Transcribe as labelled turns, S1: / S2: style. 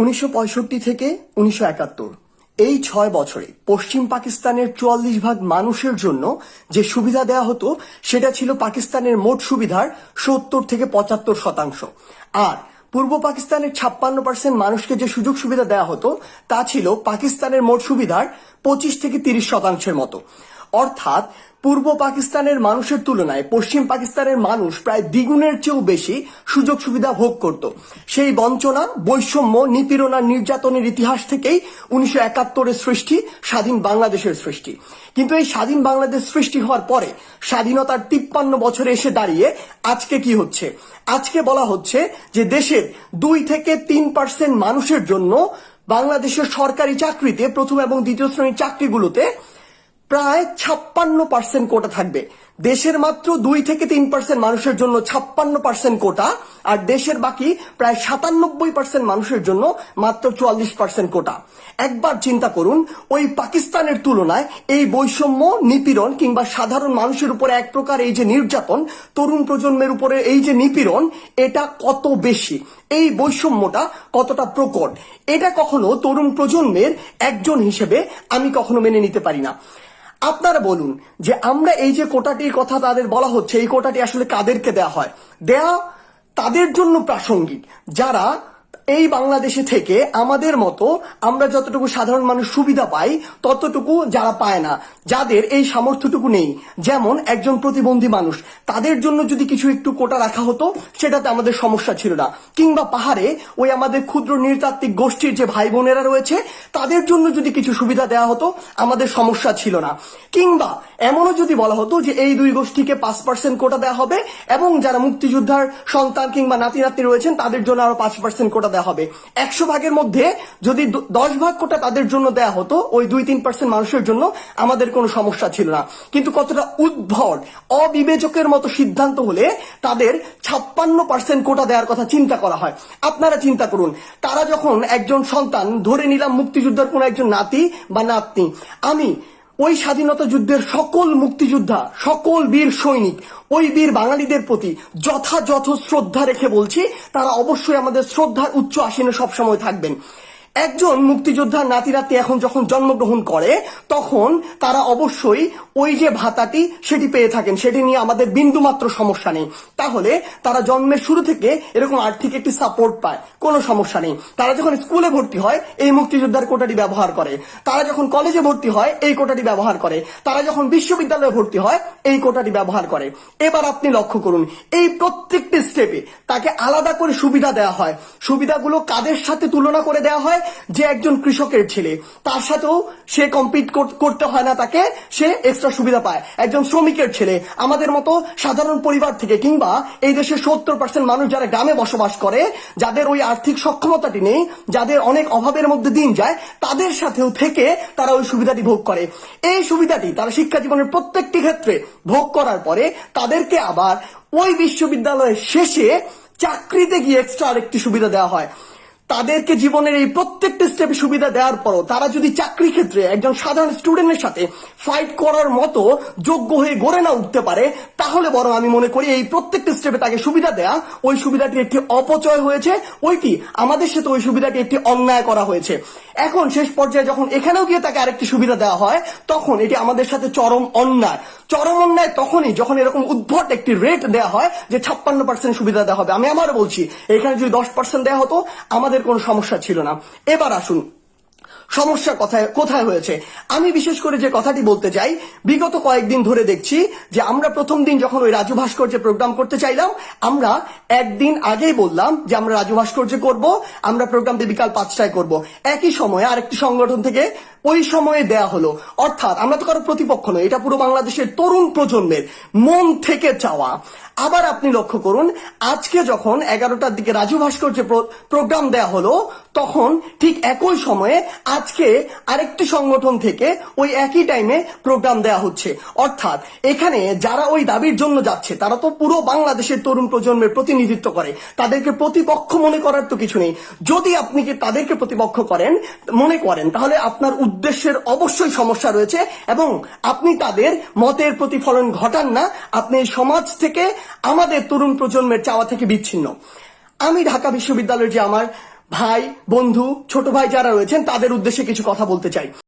S1: উনিশশো পঁয়ষট্টি থেকে উনিশশো একাত্তর। এই ছয় বছরে পশ্চিম পাকিস্তানের চুয়াল্লিশ ভাগ মানুষের জন্য যে সুবিধা দেওয়া হতো, সেটা ছিল পাকিস্তানের মোট সুবিধার সত্তর থেকে পঁচাত্তর শতাংশ। আর পূর্ব পাকিস্তানের ছাপ্পান্ন পার্সেন্ট মানুষকে যে সুযোগ সুবিধা দেওয়া হতো, তা ছিল পাকিস্তানের মোট সুবিধার পঁচিশ থেকে তিরিশ শতাংশের মতো। অর্থাৎ পূর্ব পাকিস্তানের মানুষের তুলনায় পশ্চিম পাকিস্তানের মানুষ প্রায় দ্বিগুণের চেয়েও বেশি সুযোগ সুবিধা ভোগ করত। সেই বঞ্চনা, বৈষম্য, নিপীড়ন নির্যাতনের ইতিহাস থেকেই উনিশশো একাত্তরের সৃষ্টি স্বাধীন বাংলাদেশের সৃষ্টি। কিন্তু এই স্বাধীন বাংলাদেশ সৃষ্টি হওয়ার পরে স্বাধীনতার তিপ্পান্ন বছরে এসে দাঁড়িয়ে আজকে কি হচ্ছে? আজকে বলা হচ্ছে যে দেশের দুই থেকে তিন পার্সেন্ট মানুষের জন্য বাংলাদেশের সরকারি চাকরিতে প্রথম এবং দ্বিতীয় শ্রেণির চাকরিগুলোতে প্রায় ছাপ্পান্ন পার্সেন্ট কোটা থাকবে। দেশের মাত্র দুই থেকে তিন পার্সেন্ট মানুষের জন্য ছাপ্পান্ন পার্সেন্ট কোটা, আর দেশের বাকি প্রায় সাতানব্বই পার্সেন্ট মানুষের জন্য মাত্র চুয়াল্লিশ পার্সেন্ট কোটা। একবার চিন্তা করুন, ওই পাকিস্তানের তুলনায় এই বৈষম্য, নিপীড়ন কিংবা সাধারণ মানুষের উপরে এক প্রকার এই যে নির্যাতন, তরুণ প্রজন্মের উপরে এই যে নিপীড়ন, এটা কত বেশি? এই বৈষম্যটা কতটা প্রকট? এটা কখনো তরুণ প্রজন্মের একজন হিসেবে আমি কখনো মেনে নিতে পারি না। আপনারা বলুন যে আমরা এই যে কোটাটির কথা তাদের বলা হচ্ছে, এই কোটাটি আসলে কাদেরকে দেয়া হয়? দেয়া তাদের জন্য প্রাসঙ্গিক। যারা এই বাংলাদেশে থেকে আমাদের মতো আমরা যতটুকু সাধারণ মানুষ সুবিধা পাই, ততটুকু যারা পায় না। যাদের এই সামর্থ্যটুকু নেই, যেমন একজন প্রতিবন্ধী মানুষ, তাদের জন্য যদি কিছু একটু কোটা রাখা হতো, সেটাতে আমাদের সমস্যা ছিল না। কিংবা পাহাড়ে ওই আমাদের ক্ষুদ্র নৃতাত্ত্বিক গোষ্ঠীর যে ভাই বোনেরা রয়েছে, তাদের জন্য যদি কিছু সুবিধা দেওয়া হতো, আমাদের সমস্যা ছিল না। কিংবা এমনও যদি বলা হতো যে এই দুই গোষ্ঠীকে পাঁচ পার্সেন্ট কোটা দেওয়া হবে এবং যারা মুক্তিযোদ্ধার সন্তান কিংবা নাতি নাতি রয়েছেন, তাদের জন্য আরও পাঁচ পার্সেন্ট কোটা দেওয়া হবে। একশো ভাগের মধ্যে যদি দশ ভাগ কোটা তাদের জন্য দেয়া হতো, ওই দুই তিন পার্সেন্ট মানুষের জন্য আমাদের কোনো সমস্যা ছিল না। কিন্তু কতটা উদ্ভট, অবিবেচকের মতো সিদ্ধান্ত হলে তাদের ছাপ্পান্ন পার্সেন্ট কোটা দেওয়ার কথা চিন্তা করা হয়। আপনারা চিন্তা করুন, তারা যখন একজন সন্তান ধরে নিলাম মুক্তিযোদ্ধার কোনো একজন নাতি বা নাতনি, আমি ওই স্বাধীনতা যুদ্ধের সকল মুক্তিযোদ্ধা, সকল বীর সৈনিক, ওই বীর বাঙালিদের প্রতি যথাযথ শ্রদ্ধা রেখে বলছি, তারা অবশ্যই আমাদের শ্রদ্ধার উচ্চ আসনে সবসময় থাকবেন। একজন মুক্তিযোদ্ধার নাতি নাতি এখন যখন জন্মগ্রহণ করে, তখন তারা অবশ্যই ওই যে ভাতাটি সেটি পেয়ে থাকেন। সেটি নিয়ে আমাদের বিন্দুমাত্র সমস্যা নেই। তাহলে তারা জন্মের শুরু থেকে এরকম আর্থিক একটি সাপোর্ট পায়। কোনো সমস্যা নেই। তারা যখন স্কুলে ভর্তি হয়, এই মুক্তিযোদ্ধার কোটাটি ব্যবহার করে। তারা যখন কলেজে ভর্তি হয়, এই কোটাটি ব্যবহার করে। তারা যখন বিশ্ববিদ্যালয়ে ভর্তি হয়, এই কোটাটি ব্যবহার করে। এবার আপনি লক্ষ্য করুন, এই প্রত্যেকটি স্টেপে তাকে আলাদা করে সুবিধা দেওয়া হয়। সুবিধাগুলো কাদের সাথে তুলনা করে দেওয়া হয়? যে একজন কৃষকের ছেলে। তার সাথেও সে কম্পিট করতে হয় না তাকে, সে এক্সট্রা সুবিধা পায়। একজন শ্রমিকের ছেলে, আমাদের মতো সাধারণ পরিবার থেকে কিংবা এই দেশের সত্তর পার্সেন্ট মানুষ যারা গ্রামে বসবাস করে, যাদের ওই আর্থিক সক্ষমতাটি নেই, যাদের অনেক অভাবের মধ্যে দিন যায়, তাদের সাথেও থেকে তারা ওই সুবিধাটি ভোগ করে। এই সুবিধাটি তারা শিক্ষা জীবনের প্রত্যেকটি ক্ষেত্রে ভোগ করার পরে তাদেরকে আবার ওই বিশ্ববিদ্যালয়ের শেষে চাকরিতে গিয়ে এক্সট্রা আরেকটি সুবিধা দেওয়া হয়। তাদেরকে জীবনের এই প্রত্যেকটা স্টেপে সুবিধা দেওয়ার পরও তারা যদি চাকরি ক্ষেত্রে একজন সাধারণ স্টুডেন্টের সাথে ফাইট করার মতো যোগ্য হয়ে গড়ে না উঠতে পারে তাহলে বরং আমি মনে করি এই প্রত্যেকটি স্টেপে তাকে সুবিধা দেয়া, ওই সুবিধাটি একটি অপচয় হয়েছে, ওইটি আমাদের সাথে ওই সুবিধাটি একটি অন্যায় করা হয়েছে। এখন শেষ পর্যায়ে যখন এখানেও গিয়ে তাকে আরেকটি সুবিধা দেওয়া হয়, তখন এটি আমাদের সাথে চরম অন্যায়। চরম অন্যায় তখনই যখন এরকম উদ্ভট একটি রেট দেওয়া হয় যে ছাপ্পান্ন পার্সেন্ট সুবিধা দেওয়া হবে। আমি আবারও বলছি, এখানে যদি দশ পার্সেন্ট দেওয়া হতো, আমাদের কোনো সমস্যা ছিল না। এবার আসুন সমস্যা কথায়, কোথায় হয়েছে? আমি বিশেষ করে যে কথাটি বলতে চাই, বিগত কয়েকদিন ধরে দেখছি যে আমরা প্রথম দিন যখন ওই রাজু ভাস্কর্য প্রোগ্রাম করতে চাইলাম, আমরা একদিন আগেই বললাম যে আমরা রাজু ভাস্কর্যে করব, আমরা প্রোগ্রামটি বিকাল পাঁচটায় করব। একই সময়ে আরেকটি সংগঠন থেকে ওই সময়ে দেয়া হলো। অর্থাৎ আমরা তো কারও প্রতিপক্ষ নয় এটা পুরো বাংলাদেশের তরুণ প্রজন্মের মন থেকে চাওয়া। আবার আপনি লক্ষ্য করুন, আজকে যখন এগারোটার দিকে রাজু ভাস্কর্যে প্রোগ্রাম দেয়া হলো, তখন ঠিক একই সময়ে আজকে আরেকটি সংগঠন থেকে ওই একই টাইমে প্রোগ্রাম দেয়া হচ্ছে। অর্থাৎ এখানে যারা ওই দাবির জন্য যাচ্ছে, তারা তো পুরো বাংলাদেশের তরুণ প্রজন্মের প্রতিনিধিত্ব করে। তাদেরকে প্রতিপক্ষ মনে করার তো কিছু নেই। যদি আপনি কি তাদেরকে প্রতিপক্ষ করেন, মনে করেন, তাহলে আপনার উদ্দেশ্যের অবশ্যই সমস্যা রয়েছে এবং আপনি তাদের মতের প্রতিফলন ঘটান না। আপনি সমাজ থেকে আমাদের তরুণ প্রজন্মের চাওয়া থেকে বিচ্ছিন্ন। আমি ঢাকা বিশ্ববিদ্যালয়ের যে আমার ভাই বন্ধু ছোট ভাই যারা রয়েছেন তাদের উদ্দেশ্যে কিছু কথা বলতে চাই।